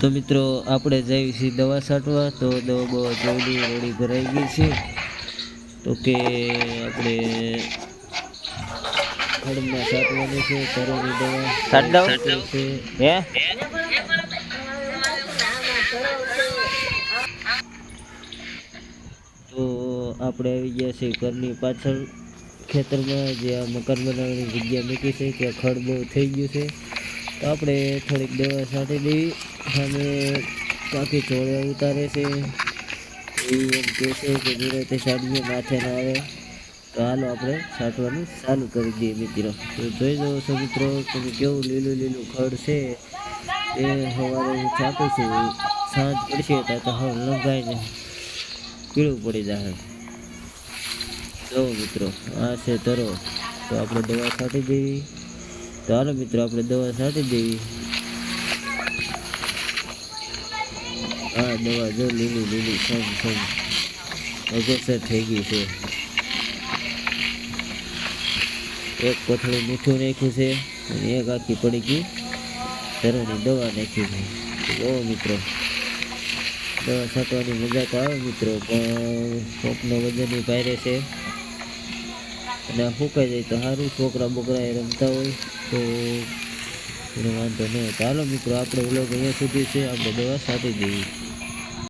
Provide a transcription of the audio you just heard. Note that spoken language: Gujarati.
તો મિત્રો આપણે જઈએ છીએ દવા છાંટવા. તો દવા બવા જોડી રોડી ભરાઈ ગઈ છે. તો કે આપણે ખડમાં છાંટવાની છે તરોની દવા. છાંટ દઉં? છે. હે? તો આપણે આવી ગયા છીએ ઘરની પાછળ ખેતરમાં જે આ મકાન બનાવવાની જગ્યા મૂકી છે ત્યાં ખડ બહુ થઈ ગયું છે. તો આપણે થોડીક દવા છાંટી દેવી અને બાકી ચોળે ઉતારે છે. એમ કહે છે કે નિરાતે સાડીએ માથે ના આવે. તો હાલો આપણે છાંટવાનું ચાલુ કરી દઈએ મિત્રો. તો જોઈ દો છો મિત્રો તમે કેવું લીલું લીલું ખડ છે એ સવારે હું છાંટું છું. સાંજ પડશે ત્યાં તો હવે લંઘાઈને પીળું પડી જાય જો મિત્રો, આ છે તરો. તો આપણે દવા છાંટી દેવી તો મિત્રો, આપણે દવા છાંટી દેવી. આ દવા જો લીલી લીલી, સમ સમ. અગસર થઈ ગઈ છે. એક કોથળું મીઠું નાખ્યું છે અને એક આખી પડી ગઈ તરોની દવા નાખી છે. ઓ મિત્રો, દવા છાંટવાની મજા તો આવે મિત્રો, પણ કોકનો વજનની ભારે છે. અને આ ફૂંકાઈ જાય તો સારું છોકરા બોકરા એ રમતા હોય, તો એનો વાંધો નહીં. ચાલો મિત્રો, આપણે વ્લોગ અહીંયા સુધી છે. આપણે દવા છાંટી દઈએ.